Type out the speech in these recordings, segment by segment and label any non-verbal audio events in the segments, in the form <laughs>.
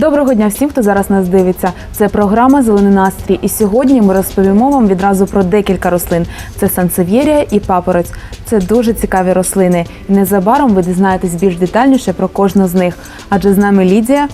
Доброго дня всім, хто зараз нас дивиться. Це програма Зелений настрій. І сьогодні ми розповімо вам відразу про декілька рослин: це сансев'єрія і папорець. Це дуже цікаві рослини. І незабаром ви дізнаєтесь більш детальніше про кожну з них. Адже з нами Лідія,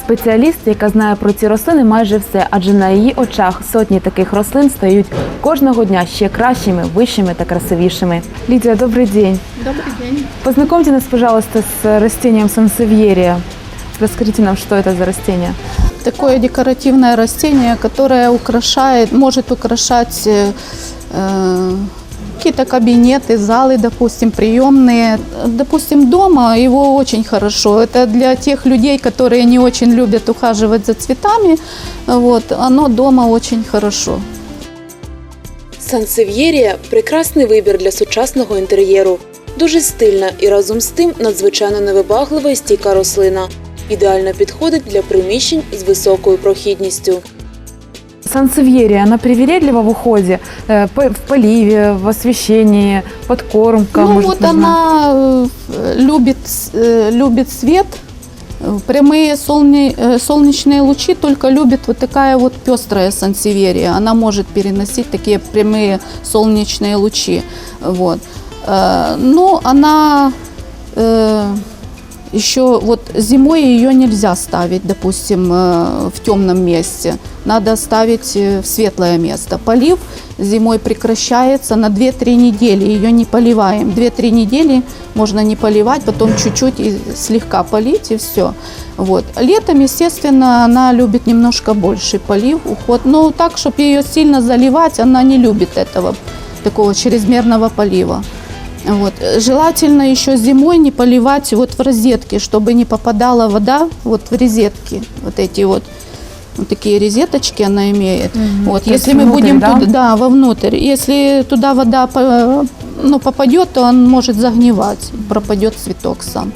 спеціаліст, яка знає про ці рослини майже все. Адже на її очах сотні таких рослин стають кожного дня ще кращими, вищими та красивішими. Лідія, добрий день. Добрый день. Познакомьте нас, пожалуйста, с растением сансевьерия. Расскажите нам, что это за растение. Такое декоративное растение, которое украшает, может украшать э, э, какие-то кабинеты, залы, допустим, приемные. Допустим, дома его очень хорошо. Это для тех людей, которые не очень любят ухаживать за цветами. Вот, оно дома очень хорошо. Сансев'єрія прекрасний вибір для сучасного інтер'єру. Дуже стильна і разом з тим надзвичайно невибаглива і стійка рослина. Ідеально підходить для приміщень з високою прохідністю. Сансевьерия, она привередлива в уходе, э, п- в поливе, в освещении, подкормка. ну может, вот нужна? она э, любит, с- э, любит свет, Э, прямые солне- э, солнечные лучи только любит вот такая вот пестрая сансеверия. Она может переносить такие прямые солнечные лучи. Вот. Э, Но она э, еще вот зимой ее нельзя ставить, допустим, э, в темном месте. Надо ставить э, в светлое место. Полив зимой прекращается на 2-3 недели. Ее не поливаем. 2-3 недели можно не поливать, потом чуть-чуть и слегка полить и все. Вот. Летом, естественно, она любит немножко больший полив, уход. Но так, чтобы ее сильно заливать, она не любит этого такого чрезмерного полива. Вот. Желательно еще зимой не поливать вот в розетке, чтобы не попадала вода вот в розетки. Вот эти вот, вот такие розеточки она имеет. Вот. То Если мы внутрь, будем да? туда, да, вовнутрь. Если туда вода ну, попадет, то он может загнивать, пропадет цветок сам.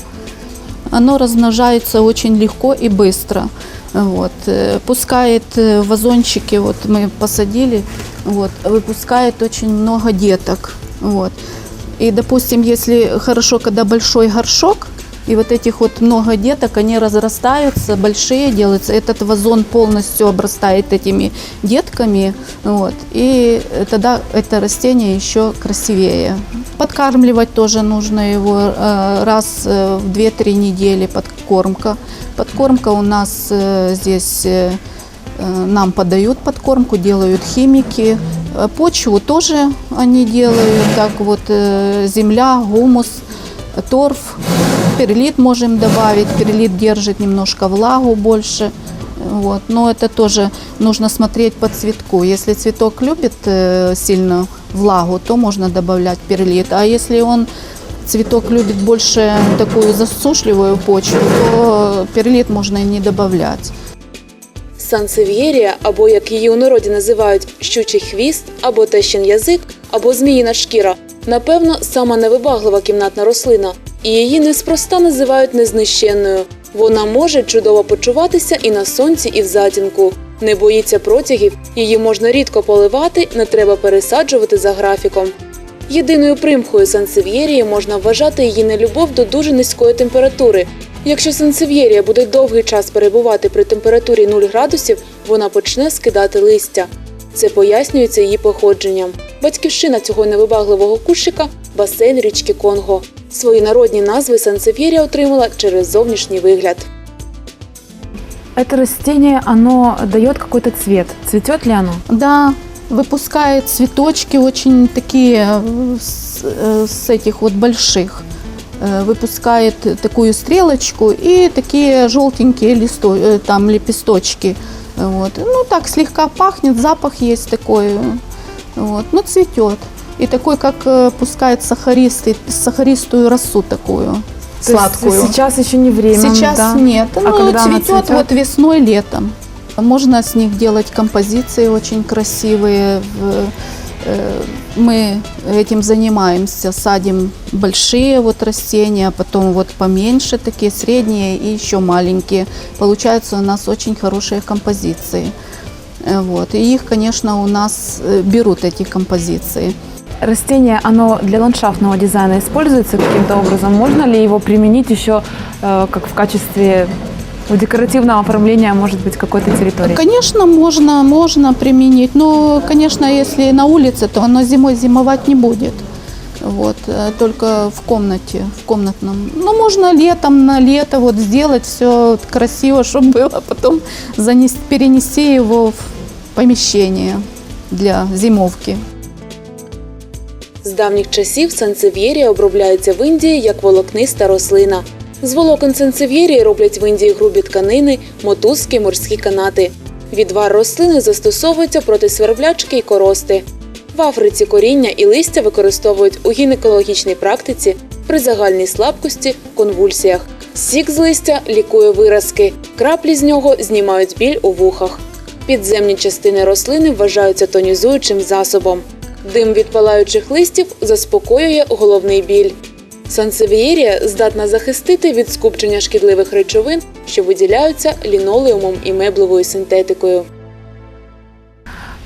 Оно размножается очень легко и быстро. Вот. э, Пускает э, вазончики, вот мы посадили, вот, выпускает очень много деток. Вот. И, допустим, если хорошо, когда большой горшок, и вот этих вот много деток, они разрастаются, большие делаются. Этот вазон полностью обрастает этими детками. Вот, и тогда это растение еще красивее. Подкармливать тоже нужно его э, раз э, в 2-3 недели подкормка. Подкормка у нас э, здесь нам подают подкормку, делают химики. Э, Почву тоже они делают, так вот э, земля, гумус, э, торф, перлит можем добавить, перлит держит немножко влагу больше. Вот. Но это тоже нужно смотреть по цветку. Если цветок любит э, сильно влагу, то можно добавлять перлит. А если он цветок любит больше такую засушливую почву, то перлит можно и не добавлять. Сансев'єрія, або як її у народі називають щучий хвіст, або тещин язик, або зміїна шкіра, напевно, сама невибаглива кімнатна рослина, і її неспроста називають незнищенною. Вона може чудово почуватися і на сонці, і в затінку. Не боїться протягів, її можна рідко поливати, не треба пересаджувати за графіком. Єдиною примхою сансев'єрії можна вважати її нелюбов до дуже низької температури. Якщо сансев'єрія буде довгий час перебувати при температурі 0 градусів, вона почне скидати листя. Це пояснюється її походженням. Батьківщина цього невибагливого кущика басейн річки Конго. Свої народні назви сансев'єрія отримала через зовнішній вигляд. Это растение, оно дает какой-то цвет. Цветет ли оно? Да, выпускает цветочки очень такие э, с, э, с этих вот больших. Э, Выпускает такую стрелочку и такие желтенькие листо, э, там лепесточки. Вот. Ну так слегка пахнет, запах есть такой. Вот. Но цветет. И такой, как э, пускает сахаристый, сахаристую росу такую, То сладкую. сейчас еще не время. Сейчас да? нет. А ну, когда цветет цветет? вот весной, летом. Можно с них делать композиции очень красивые. Э, Мы этим занимаемся, садим большие вот растения, потом вот поменьше такие, средние и еще маленькие. Получаются у нас очень хорошие композиции. Э, Вот. И их, конечно, у нас э, берут эти композиции. Растение, оно для ландшафтного дизайна используется каким-то образом? Можно ли его применить еще э, как в качестве у декоративного оформления, может быть, какой-то территории? Конечно, можно, можно применить. Но, конечно, если на улице, то оно зимой зимовать не будет. Вот, э, только в комнате, в комнатном. Ну, можно летом на лето вот сделать все красиво, чтобы <laughs> было, потом занести, перенести его в помещение для зимовки. З давніх часів сансев'єрія обробляється в Індії як волокниста рослина. З волокон сансев'єрії роблять в Індії грубі тканини, мотузки, морські канати. Відвар рослини застосовується проти сверблячки і корости. В Африці коріння і листя використовують у гінекологічній практиці при загальній слабкості, конвульсіях. Сік з листя лікує виразки, краплі з нього знімають біль у вухах. Підземні частини рослини вважаються тонізуючим засобом. Дим від палаючих листів заспокоює головний біль. Сансевієрія здатна захистити від скупчення шкідливих речовин, що виділяються лінолеумом і меблевою синтетикою.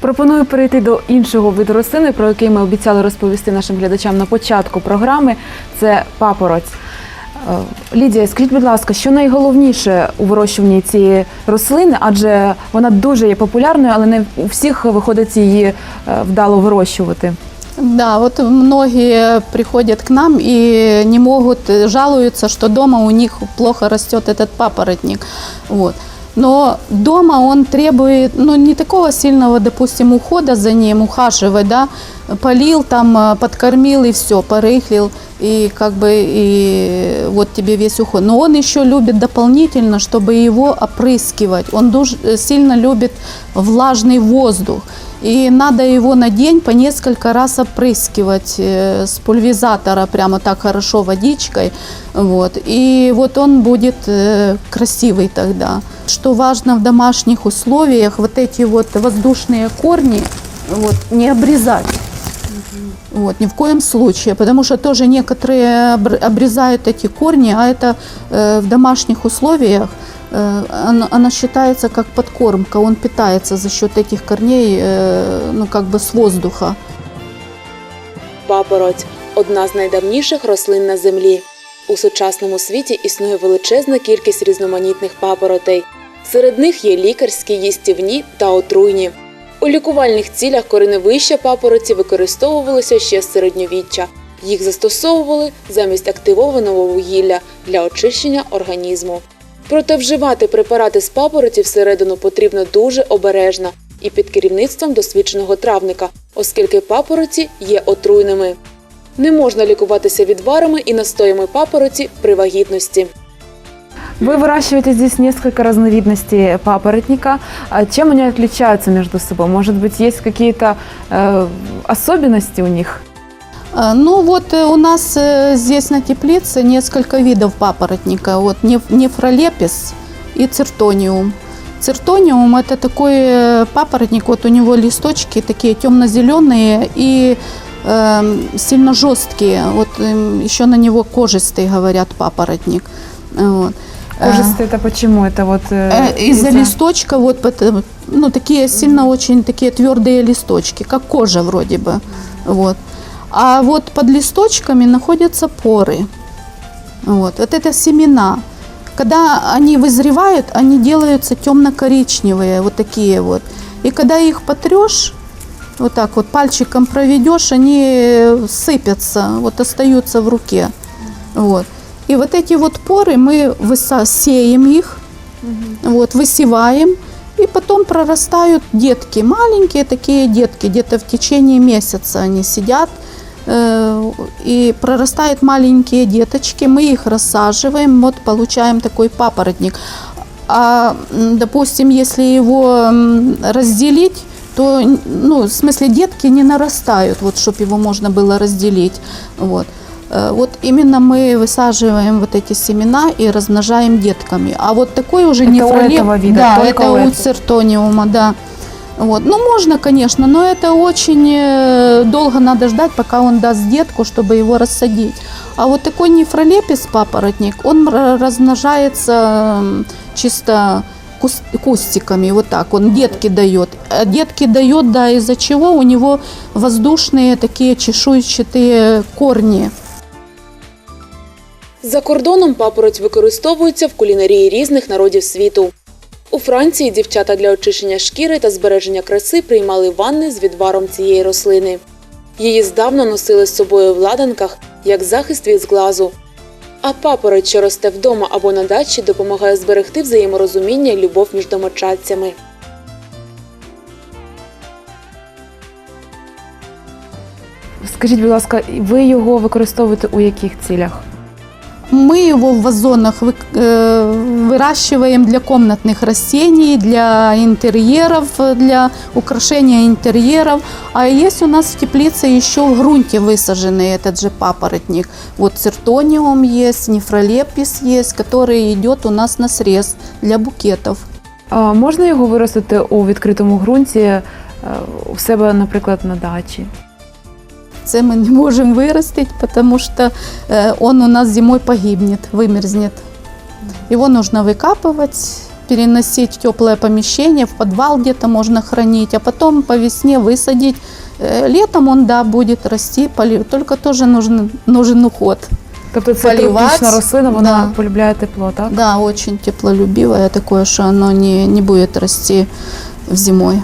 Пропоную перейти до іншого виду рослини, про який ми обіцяли розповісти нашим глядачам на початку програми. Це папороць. Е, Лідія, скажіть, будь ласка, що найголовніше у вирощуванні цієї рослини, адже вона дуже є популярною, але не у всіх виходить її е, вдало вирощувати. Да, вот многие приходят к нам и не могут, э, жалуются, что дома у них плохо растет этот папоротник. Вот. Но дома он требует, ну, не такого сильного, допустим, ухода за ним, ухаживать, да, полил там, э, подкормил и все, порыхлил, и как бы и вот тебе весь уход. Но он еще любит дополнительно, чтобы его опрыскивать. Он дуж- э, сильно любит влажный воздух. И надо его на день по несколько раз опрыскивать э, с пульверизатора прямо так хорошо водичкой. Вот. И вот он будет красивый тогда. Что важно в домашних условиях, вот эти вот воздушные корни вот, не обрезать. Вот, ни в коем случае, потому что тоже некоторые обр- обрезают эти корни, а это э, в домашних условиях э, оно, оно считается как подкормка, он питается за счет этих корней, э, ну как бы с воздуха. Папороть одна з найдавніших рослин на землі. У сучасному світі існує величезна кількість різноманітних папоротей. Серед них є лікарські, їстівні та отруйні. У лікувальних цілях кореневища папороті використовувалися ще з середньовіччя. Їх застосовували замість активованого вугілля для очищення організму. Проте вживати препарати з папороті всередину потрібно дуже обережно і під керівництвом досвідченого травника, оскільки папороті є отруйними. Не можна лікуватися відварами і настоями папороті при вагітності. Вы выращиваете здесь несколько разновидностей папоротника. А Чем они отличаются между собой? Может быть, есть какие-то э, особенности у них? А, Ну вот э, у нас э, здесь на теплице несколько видов папоротника. Вот неф- нефролепис и циртониум. Циртониум это такой э, папоротник, вот у него листочки такие темно-зеленые и эм, сильно жесткие. Вот эм, еще на него кожистый говорят папоротник. Вот. Э, Кожистые это почему? Это вот э, Э, Из-за листочка, вот пот- ну, такие сильно очень такие твердые листочки, как кожа вроде бы. Вот. А вот под листочками находятся поры. Вот. вот это семена. Когда они вызревают, они делаются темно-коричневые, вот такие вот. И когда их потрешь, вот так вот пальчиком проведешь, они сыпятся, вот остаются в руке. Вот. И вот эти вот поры мы выса- сеем их, вот, высеваем, и потом прорастают детки, маленькие такие детки, где-то в течение месяца они сидят, э, и прорастают маленькие деточки, мы их рассаживаем, вот получаем такой папоротник. А, допустим, если его разделить, то, ну, в смысле, детки не нарастают, вот, чтобы его можно было разделить. Вот. Э, Вот именно мы высаживаем вот эти семена и размножаем детками. А вот такой уже Это у нефролеп, этого вида, да, только это у у этого. циртониума, да. Вот. Ну, можно, конечно, но это очень э, долго надо ждать, пока он даст детку, чтобы его рассадить. А вот такой нефролепис папоротник, он р- размножается м, чисто кус- кустиками, вот так, он детки дает. А детки дает, да, из-за чего у него воздушные такие чешуйчатые корни. За кордоном папороть використовується в кулінарії різних народів світу. У Франції дівчата для очищення шкіри та збереження краси приймали ванни з відваром цієї рослини. Її здавна носили з собою в ладанках як захист від зглазу. А папороть, що росте вдома або на дачі, допомагає зберегти взаєморозуміння і любов між домочадцями. Скажіть, будь ласка, ви його використовуєте у яких цілях? Мы его в вазонах вы- э, выращиваем для комнатных растений, для интерьеров, для украшения интерьеров. А есть у нас в теплице еще в грунте высаженный этот же папоротник. Вот циртониум есть, нефролепис есть, который идет у нас на срез для букетов. А можна його виростити у відкритому ґрунті е, у себе, наприклад, на дачі? Це мы не можем вырастить, потому что э, он у нас зимой погибнет, вымерзнет. Его нужно выкапывать, переносить в теплое помещение, в подвал где-то можно хранить, а потом по весне высадить. Э, Летом он, да, будет расти, поли- только тоже нужен, нужен уход. Тобто це Полівати, тропічна рослина, вона да. полюбляє тепло, так? Да, очень теплолюбивое такое, что оно не, не будет расти в зимой.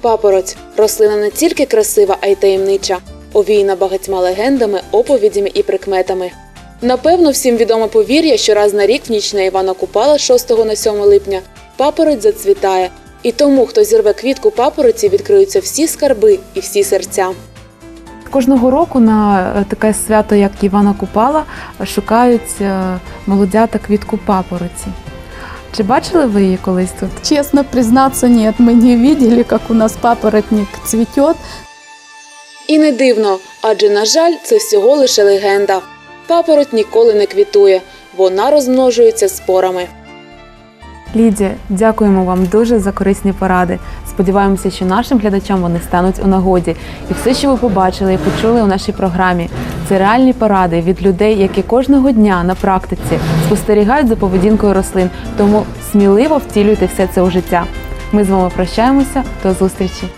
Папороть рослина не тільки красива, а й таємнича, овіяна багатьма легендами, оповідями і прикметами. Напевно, всім відоме повір'я, що раз на рік в ніч на Івана Купала 6 на 7 липня папороть зацвітає. І тому, хто зірве квітку папороті, відкриються всі скарби і всі серця. Кожного року на е, таке свято, як Івана Купала, шукають е, молодята квітку папороті. Чи бачили ви її колись тут? Честно признаться, нет, мы не видели, как у нас папоротник цветет. І не дивно, адже, на жаль, це всього лише легенда. Папороть ніколи не квітує, вона розмножується спорами. Лідія, дякуємо вам дуже за корисні поради. Сподіваємося, що нашим глядачам вони стануть у нагоді. І все, що ви побачили і почули у нашій програмі, це реальні поради від людей, які кожного дня на практиці спостерігають за поведінкою рослин. Тому сміливо втілюйте все це у життя. Ми з вами прощаємося. До зустрічі!